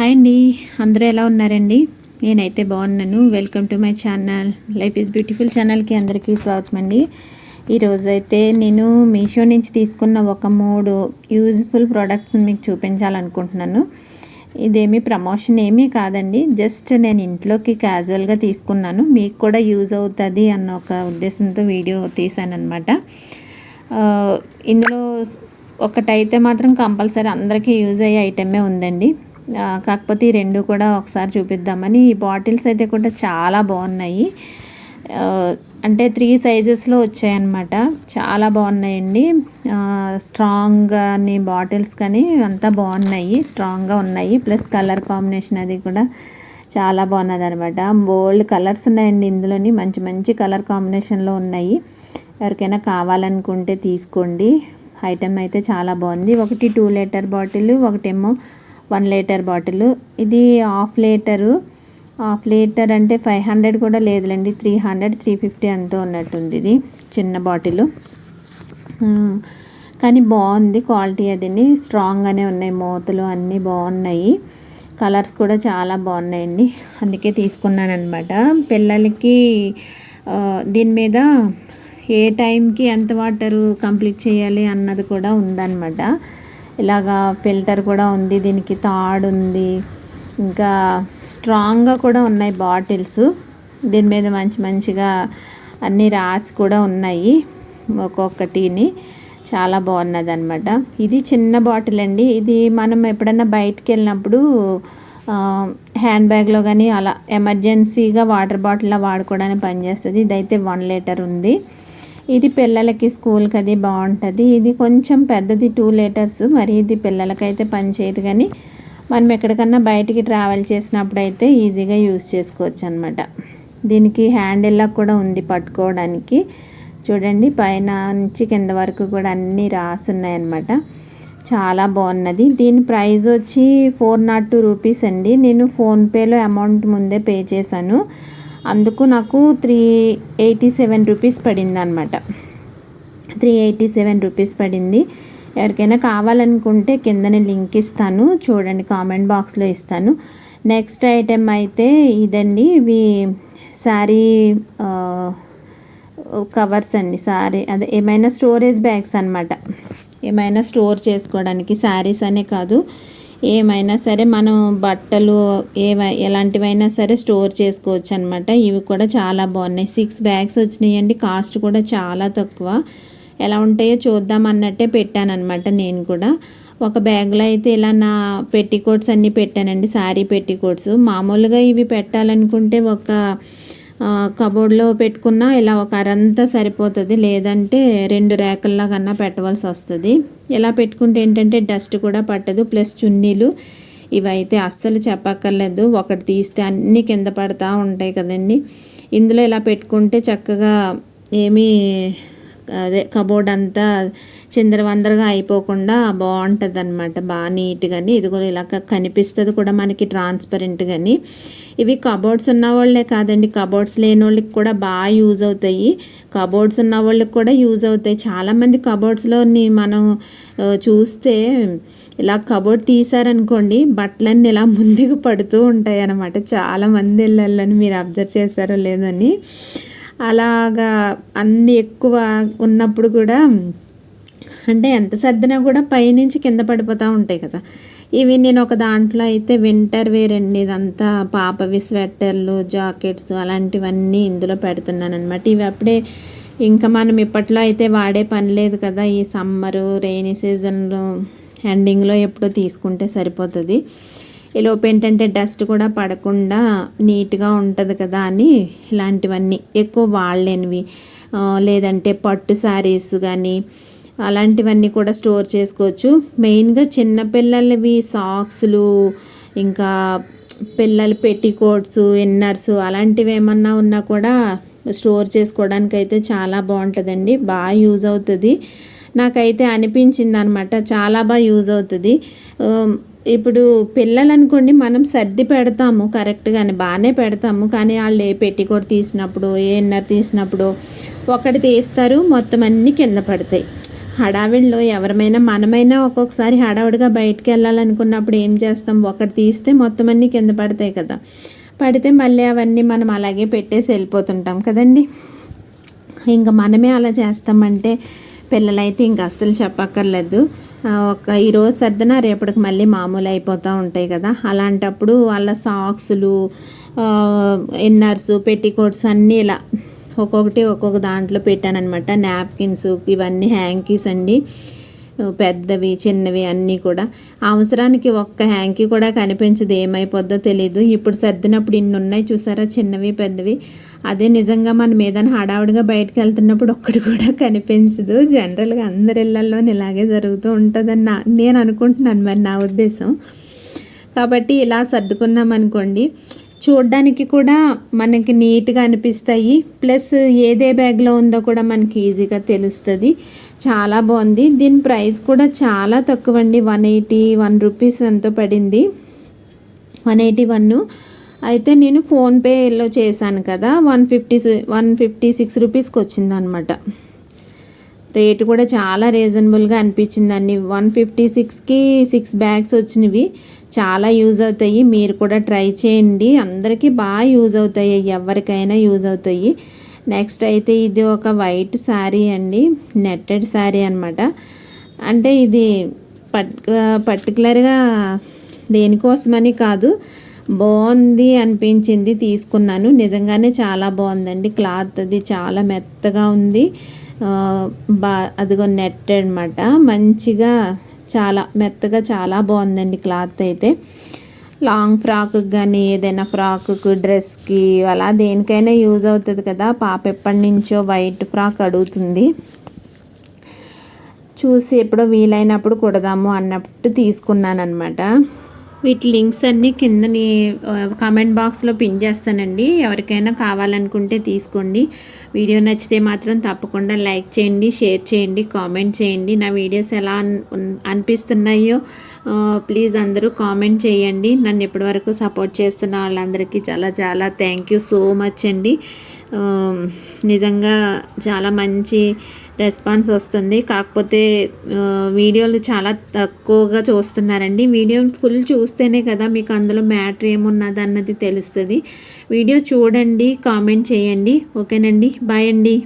Hi అండి. అందరూ ఎలా ఉన్నారండి? నేనైతే బాగున్నాను. Welcome to my channel life is beautiful ఛానల్కి అందరికీ స్వాగతం అండి ఈరోజు అయితే నేను మీషో నుంచి తీసుకున్న ఒక మూడు యూజ్ఫుల్ ప్రోడక్ట్స్ మీకు చూపించాలనుకుంటున్నాను. ఇదేమి ప్రమోషన్ ఏమీ కాదండి. జస్ట్ నేను ఇంట్లోకి క్యాజువల్గా తీసుకున్నాను. మీకు కూడా యూజ్ అవుతుంది అన్న ఒక ఉద్దేశంతో వీడియో తీశాను అనమాట ఇందులో ఒకటైతే మాత్రం కంపల్సరీ అందరికీ యూజ్ అయ్యే ఐటమే ఉందండి. కాకపోతే ఈ రెండు కూడా ఒకసారి చూపిద్దామని. ఈ బాటిల్స్ అయితే కూడా చాలా బాగున్నాయి. అంటే త్రీ సైజెస్లో వచ్చాయన్నమాట. చాలా బాగున్నాయండి. స్ట్రాంగ్ కానీ బాటిల్స్ కానీ అంతా బాగున్నాయి. స్ట్రాంగ్గా ఉన్నాయి. ప్లస్ కలర్ కాంబినేషన్ అది కూడా చాలా బాగున్నది అనమాట బోల్డ్ కలర్స్ ఉన్నాయండి ఇందులోని. మంచి మంచి కలర్ కాంబినేషన్లో ఉన్నాయి. ఎవరికైనా కావాలనుకుంటే తీసుకోండి. ఐటెం అయితే చాలా బాగుంది. ఒకటి టూ లీటర్ బాటిల్ ఒకటేమో వన్ లీటర్ బాటిల్. ఇది హాఫ్ లీటరు. హాఫ్ లీటర్ అంటే ఫైవ్ హండ్రెడ్ కూడా లేదులేండి. త్రీ హండ్రెడ్ త్రీ ఫిఫ్టీ అంతా ఉన్నట్టుంది ఇది చిన్న బాటిల్. కానీ బాగుంది క్వాలిటీ అదిని స్ట్రాంగ్గానే ఉన్నాయి మూతలు అన్నీ బాగున్నాయి. కలర్స్ కూడా చాలా బాగున్నాయండి. అందుకే తీసుకున్నాను అనమాట పిల్లలకి దీని మీద ఏ టైంకి ఎంత వాటర్ కంప్లీట్ చేయాలి అన్నది కూడా ఉందన్నమాట. ఇలాగా ఫిల్టర్ కూడా ఉంది దీనికి తాడు ఉంది ఇంకా స్ట్రాంగ్గా కూడా ఉన్నాయి బాటిల్స్. దీని మీద మంచి మంచిగా అన్నీ రాసి కూడా ఉన్నాయి ఒక్కొక్కటిని. చాలా బాగున్నది అనమాట ఇది చిన్న బాటిల్ అండి. ఇది మనం ఎప్పుడన్నా బయటికి వెళ్ళినప్పుడు హ్యాండ్ బ్యాగ్లో కానీ అలా ఎమర్జెన్సీగా వాటర్ బాటిల్లో వాడుకోవడానికి పనిచేస్తుంది. ఇదైతే వన్ లీటర్ ఉంది. ఇది పిల్లలకి స్కూల్కి అది బాగుంటుంది. ఇది కొంచెం పెద్దది టూ లీటర్స్ మరి ఇది పిల్లలకైతే పనిచేయదు కానీ మనం ఎక్కడికన్నా బయటికి ట్రావెల్ చేసినప్పుడు అయితే ఈజీగా యూస్ చేసుకోవచ్చు అనమాట దీనికి హ్యాండిల్ కూడా ఉంది పట్టుకోవడానికి. చూడండి పైన నుంచి కింద వరకు కూడా అన్నీ రాసున్నాయన్నమాట చాలా బాగున్నది. దీని ప్రైస్ వచ్చి ఫోర్ నాట్ టూ రూపీస్ అండి. నేను ఫోన్పేలో అమౌంట్ ముందే పే చేశాను. అందుకు నాకు త్రీ ఎయిటీ సెవెన్ రూపీస్ పడింది అనమాట త్రీ ఎయిటీ సెవెన్ రూపీస్ పడింది. ఎవరికైనా కావాలనుకుంటే కిందనే లింక్ ఇస్తాను. చూడండి కామెంట్ బాక్స్లో ఇస్తాను. నెక్స్ట్ ఐటెం అయితే ఇదండి. ఇవి శారీ కవర్స్ అండి సారీ అదే ఏమైనా స్టోరేజ్ బ్యాగ్స్ అనమాట ఏమైనా స్టోర్ చేసుకోవడానికి శారీస్ అనే కాదు. ఏమైనా సరే మనం బట్టలు ఏవై ఎలాంటివైనా సరే స్టోర్ చేసుకోవచ్చు అనమాట ఇవి కూడా చాలా బాగున్నాయి. సిక్స్ బ్యాగ్స్ వచ్చినాయండి. కాస్ట్ కూడా చాలా తక్కువ. ఎలా ఉంటాయో చూద్దాం అన్నట్టే పెట్టానన్నమాట నేను కూడా. ఒక బ్యాగ్లో అయితే ఇలా నా పెట్టికోట్స్ అన్నీ పెట్టానండి. శారీ పెట్టికోట్స్ మామూలుగా ఇవి పెట్టాలనుకుంటే ఒక కబోర్డ్లో పెట్టుకున్నా ఇలా ఒక అరంతా సరిపోతుంది. లేదంటే రెండు ర్యాకుల్లా కన్నా పెట్టవలసి వస్తుంది ఇలా పెట్టుకుంటే ఏంటంటే డస్ట్ కూడా పట్టదు. ప్లస్ చున్నీలు ఇవైతే అస్సలు చెప్పక్కర్లేదు. ఒకటి తీస్తే అన్నీ కింద పడతా ఉంటాయి కదండి. ఇందులో ఇలా పెట్టుకుంటే చక్కగా ఏమీ అదే కబోర్డ్ అంతా చిందరవందరగా అయిపోకుండా బాగుంటుంది అనమాట బాగా నీట్గాని ఇది కూడా ఇలా కనిపిస్తుంది కూడా మనకి ట్రాన్స్పరెంట్ కానీ ఇవి కబోర్డ్స్ ఉన్న వాళ్ళే కాదండి కబోర్డ్స్ లేని వాళ్ళకి కూడా బాగా యూజ్ అవుతాయి. కబోర్డ్స్ ఉన్న వాళ్ళకి కూడా యూజ్ అవుతాయి. చాలామంది కబోర్డ్స్లోని మనం చూస్తే ఇలా కబోర్డ్ తీసారనుకోండి బట్టలన్నీ ఇలా ముందుకు పడుతూ ఉంటాయి అన్నమాట చాలామంది ఇళ్ళని మీరు అబ్జర్వ్ చేశారో లేదని అలాగా అన్ని ఎక్కువ ఉన్నప్పుడు కూడా అంటే ఎంత సర్దినా కూడా పైనుంచి కింద పడిపోతూ ఉంటాయి కదా. ఇవి నేను ఒక దాంట్లో అయితే వింటర్ వేర్ అండి. ఇదంతా పాపవి స్వెట్టర్లు జాకెట్స్ అలాంటివన్నీ ఇందులో పెడుతున్నాను అనమాట ఇవి అప్పుడే ఇంకా మనం ఇప్పట్లో అయితే వాడే పని లేదు కదా. ఈ సమ్మరు రెయినీ సీజన్లో ఎండింగ్లో ఎప్పుడో తీసుకుంటే సరిపోతుంది. ఈలోపు ఏంటంటే డస్ట్ కూడా పడకుండా నీట్గా ఉంటుంది కదా అని ఇలాంటివన్నీ. ఎక్కువ వాడలేనివి. లేదంటే పట్టు శారీస్ కానీ అలాంటివన్నీ కూడా స్టోర్ చేసుకోవచ్చు. మెయిన్గా చిన్నపిల్లలవి సాక్స్లు ఇంకా పిల్లల పెట్టికోట్స్ ఇన్నర్స్ అలాంటివి ఏమన్నా ఉన్నా కూడా స్టోర్ చేసుకోవడానికి అయితే చాలా బాగుంటుందండి. బాగా యూజ్ అవుతుంది. నాకైతే అనిపించింది అనమాట చాలా బాగా యూజ్ అవుతుంది. ఇప్పుడు పిల్లలు అనుకోండి మనం సర్ది పెడతాము కరెక్ట్గానే బాగానే పెడతాము కానీ వాళ్ళు ఏ పెట్టికోట్ తీసినప్పుడు ఏ ఇన్నర్ తీసినప్పుడు ఒకటి తీస్తారు మొత్తం అన్నీ కింద పడతాయి. హడావిడిలో ఎవరమైనా మనమైనా ఒక్కొక్కసారి హడావిడిగా బయటకు వెళ్ళాలనుకున్నప్పుడు ఏం చేస్తాం? ఒకటి తీస్తే మొత్తం అన్నీ కింద పడతాయి కదా. పడితే మళ్ళీ అవన్నీ మనం అలాగే పెట్టేసి వెళ్ళిపోతుంటాం కదండి. ఇంకా మనమే అలా చేస్తామంటే పిల్లలైతే ఇంక అస్సలు చెప్పక్కర్లేదు. ఒక ఈరోజు సర్దన రేపటికి మళ్ళీ మామూలు అయిపోతూ ఉంటాయి కదా. అలాంటప్పుడు వాళ్ళ సాక్సులు ఇన్నర్స్ పెట్టికోట్స్ అన్నీ ఇలా ఒక్కొక్కటి ఒక్కొక్క దాంట్లో పెట్టానమాట నాప్కిన్స్ ఇవన్నీ హ్యాంకీస్ అండి. పెద్దవి చిన్నవి అన్నీ కూడా. అవసరానికి ఒక్క హ్యాంకీ కూడా కనిపించదు. ఏమైపోద్దో తెలియదు ఇప్పుడు సర్దినప్పుడు ఇన్ని ఉన్నాయి చూసారా? చిన్నవి పెద్దవి. అదే నిజంగా మన ఏదైనా హడావుడిగా బయటకు వెళ్తున్నప్పుడు ఒక్కటి కూడా కనిపించదు. జనరల్గా అందరి ఇళ్ళల్లో ఇలాగే జరుగుతూ ఉంటుందని నా నేను అనుకుంటున్నాను మరి నా ఉద్దేశం. కాబట్టి ఇలా సర్దుకున్నాం అనుకోండి చూడ్డానికి కూడా మనకి నీట్గా అనిపిస్తాయి. ప్లస్ ఏదే బ్యాగ్లో ఉందో కూడా మనకి ఈజీగా తెలుస్తుంది. చాలా బాగుంది. దీని ప్రైస్ కూడా చాలా తక్కువ అండి వన్ ఎయిటీ వన్ రూపీస్ ఎంతో పడింది. One eighty one. అయితే నేను ఫోన్పేలో చేశాను కదా one fifty one fifty six రూపీస్కి వచ్చింది అనమాట రేటు కూడా చాలా రీజనబుల్గా అనిపించిందండి. వన్ ఫిఫ్టీ సిక్స్కి సిక్స్ బ్యాగ్స్ వచ్చినవి. చాలా యూజ్ అవుతాయి. మీరు కూడా ట్రై చేయండి. అందరికీ బాగా యూజ్ అవుతాయి. ఎవరికైనా యూజ్ అవుతాయి. నెక్స్ట్ అయితే ఇది ఒక వైట్ శారీ అండి. నెట్టెడ్ శారీ అనమాట అంటే ఇది పట్ పర్టికులర్గా దేనికోసమని కాదు. బాగుంది అనిపించింది తీసుకున్నాను. నిజంగానే చాలా బాగుందండి. క్లాత్ అది చాలా మెత్తగా ఉంది. బా అదిగో నెట్ అనమాట మంచిగా చాలా మెత్తగా చాలా బాగుందండి క్లాత్ అయితే. లాంగ్ ఫ్రాక్ కానీ ఏదైనా ఫ్రాక్కు డ్రెస్కి అలా దేనికైనా యూజ్ అవుతుంది కదా. పాప ఎప్పటి నుంచో వైట్ ఫ్రాక్ అడుగుతుంది. చూసి ఎప్పుడో వీలైనప్పుడు కుడదాము అన్నట్టు తీసుకున్నాను అనమాట వీటి లింక్స్ అన్నీ కిందని కామెంట్ బాక్స్లో పిన్ చేస్తానండి. ఎవరికైనా కావాలనుకుంటే తీసుకోండి. వీడియో నచ్చితే మాత్రం తప్పకుండా లైక్ చేయండి షేర్ చేయండి కామెంట్ చేయండి. నా వీడియోస్ ఎలా అనిపిస్తున్నాయో ప్లీజ్ అందరూ కామెంట్ చేయండి. నన్ను ఇప్పటివరకు సపోర్ట్ చేస్తున్న వాళ్ళందరికీ చాలా చాలా థ్యాంక్ యూ సో మచ్ అండి. నిజంగా చాలా మంచి రెస్పాన్స్ వస్తుంది. కాకపోతే వీడియోలు చాలా తక్కువగా చూస్తున్నారండి. వీడియో ఫుల్ చూస్తేనే కదా మీకు అందులో మ్యాటర్ ఏమున్నది అన్నది తెలుస్తుంది. వీడియో చూడండి కామెంట్ చేయండి. ఓకేనండి? బాయ్ అండి.